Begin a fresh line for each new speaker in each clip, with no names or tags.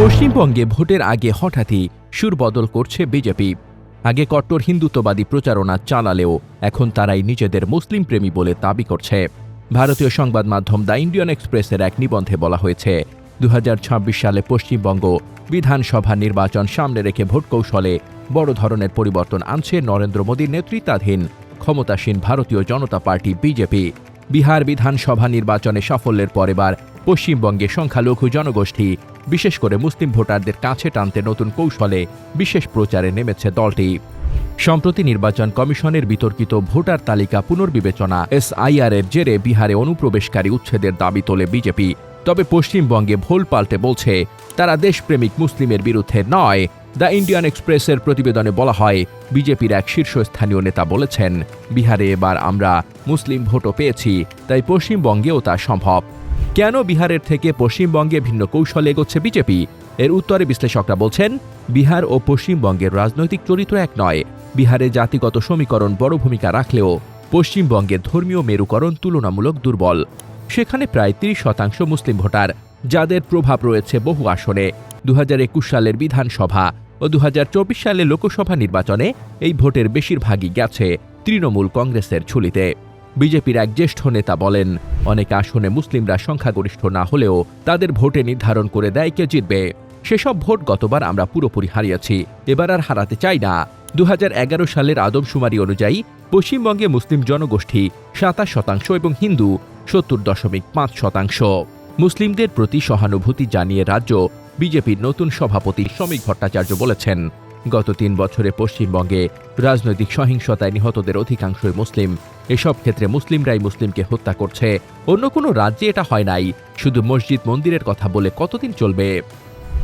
পশ্চিমবঙ্গে ভোটের আগে হঠাৎই সুর বদল করছে বিজেপি। আগে কট্টর হিন্দুত্ববাদী প্রচারণা চালালেও এখন তারাই নিজেদের মুসলিম প্রেমী বলে দাবি করছে। ভারতীয় সংবাদ মাধ্যম দ্য ইন্ডিয়ান এক্সপ্রেসের এক নিবন্ধে বলা হয়েছে দু হাজার ছাব্বিশ সালে পশ্চিমবঙ্গ বিধানসভা নির্বাচন সামনে রেখে ভোট কৌশলে বড় ধরনের পরিবর্তন আনছে নরেন্দ্র মোদীর নেতৃত্বাধীন ক্ষমতাসীন ভারতীয় জনতা পার্টি বিজেপি। বিহার বিধানসভা নির্বাচনে সাফল্যের পর এবার পশ্চিমবঙ্গে সংখ্যালঘু জনগোষ্ঠী বিশেষ করে মুসলিম ভোটারদের কাছে টানতে নতুন কৌশলে বিশেষ প্রচারে নেমেছে দলটি। সম্প্রতি নির্বাচন কমিশনের বিতর্কিত ভোটার তালিকা পুনর্বিবেচনা এসআইআর এর জেরে বিহারে অনুপ্রবেশকারী উচ্ছেদের দাবি তোলে বিজেপি। তবে পশ্চিমবঙ্গে ভোল পাল্টে বলছে, তারা দেশপ্রেমিক মুসলিমের বিরুদ্ধে নয়। দ্য ইন্ডিয়ান এক্সপ্রেসের প্রতিবেদনে বলা হয়, বিজেপির এক শীর্ষস্থানীয় নেতা বলেছেন, বিহারে এবার আমরা মুসলিম ভোটও পেয়েছি, তাই পশ্চিমবঙ্গেও তা সম্ভব। কেন বিহারের থেকে পশ্চিমবঙ্গে ভিন্ন কৌশলে এগোচ্ছে বিজেপি? এর উত্তরে বিশ্লেষকরা বলছেন, বিহার ও পশ্চিমবঙ্গের রাজনৈতিক চরিত্র এক নয়। বিহারে জাতিগত সমীকরণ বড় ভূমিকা রাখলেও পশ্চিমবঙ্গে ধর্মীয় মেরুকরণ তুলনামূলক দুর্বল। সেখানে প্রায় তিরিশ শতাংশ মুসলিম ভোটার, যাদের প্রভাব রয়েছে বহু আসনে। দু হাজার একুশ সালের বিধানসভা ও দুহাজার চব্বিশ সালে লোকসভা নির্বাচনে এই ভোটের বেশিরভাগই গেছে তৃণমূল কংগ্রেসের ঝুলিতে বিজেপির এক জ্যেষ্ঠ নেতা বলেন, অনেক আসনে মুসলিমরা সংখ্যাগরিষ্ঠ না হলেও তাদের ভোটে নির্ধারণ করে দেয় কে জিতবে। সেসব ভোট গতবার আমরা পুরোপুরি হারিয়েছি, এবার আর হারাতে চাই না। দু হাজার এগারো সালের আদমশুমারি অনুযায়ী পশ্চিমবঙ্গে মুসলিম জনগোষ্ঠী সাতাশ শতাংশ এবং হিন্দু সত্তর দশমিক পাঁচ শতাংশ। মুসলিমদের প্রতি সহানুভূতি জানিয়ে রাজ্য বিজেপির নতুন সভাপতি শ্রমিক ভট্টাচার্য বলেছেন, গত তিন বছরে পশ্চিমবঙ্গে রাজনৈতিক সহিংসতায় নিহতদের অধিকাংশই মুসলিম। এসব ক্ষেত্রে মুসলিমরাই মুসলিমকে হত্যা করছে। অন্য কোনো রাজ্যে এটা হয় নাই। শুধু মসজিদ মন্দিরের কথা বলে কতদিন চলবে?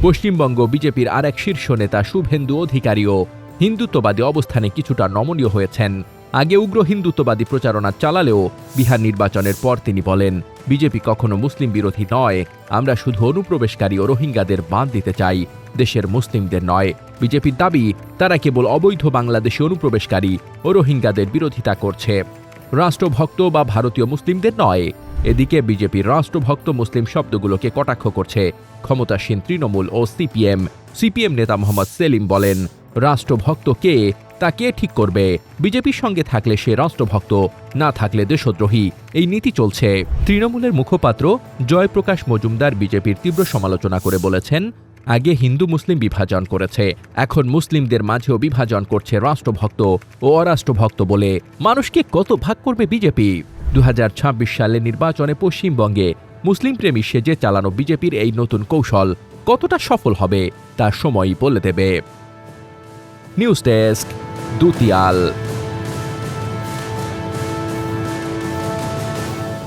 পশ্চিমবঙ্গ বিজেপির আর এক শীর্ষ নেতা শুভেন্দু অধিকারীও হিন্দুত্ববাদী অবস্থানে কিছুটা নমনীয় হয়েছেন। আগে উগ্র হিন্দুত্ববাদী প্রচারণা চালালেও বিহার নির্বাচনের পর তিনি বলেন, বিজেপি কখনো মুসলিম বিরোধী নয়। আমরা শুধু অনুপ্রবেশকারী ও রোহিঙ্গাদের বাদ দিতে চাই। দেশের মুসলিমদের নয়। বিজেপির দাবি, তারা কেবল অবৈধ বাংলাদেশি অনুপ্রবেশকারী ও রোহিঙ্গাদের বিরোধিতা করছে। রাষ্ট্রভক্ত বা ভারতীয় মুসলিমদের নয়। এদিকে বিজেপির রাষ্ট্রভক্ত মুসলিম শব্দগুলোকে কটাক্ষ করছে ক্ষমতাসীন তৃণমূল ও সিপিএম। সিপিএম নেতা মোহাম্মদ সেলিম বলেন, রাষ্ট্রভক্ত কে, তা কে ঠিক করবে? বিজেপির সঙ্গে থাকলে সে রাষ্ট্রভক্ত, না থাকলে দেশদ্রোহী। এই নীতি চলছে। তৃণমূলের মুখপাত্র জয়প্রকাশ মজুমদার বিজেপির তীব্র সমালোচনা করে বলেছেন আগে হিন্দু মুসলিম বিভাজন করেছে। এখন মুসলিমদের মাঝেও বিভাজন করছে রাষ্ট্রভক্ত ও অরাষ্ট্রভক্ত বলে। মানুষকে কত ভাগ করবে বিজেপি? দু সালে নির্বাচনে পশ্চিমবঙ্গে মুসলিম প্রেমী সেজে চালানো বিজেপির এই নতুন কৌশল কতটা সফল হবে, তা সময়ই বলে দেবে। News desk, দুতিয়াল।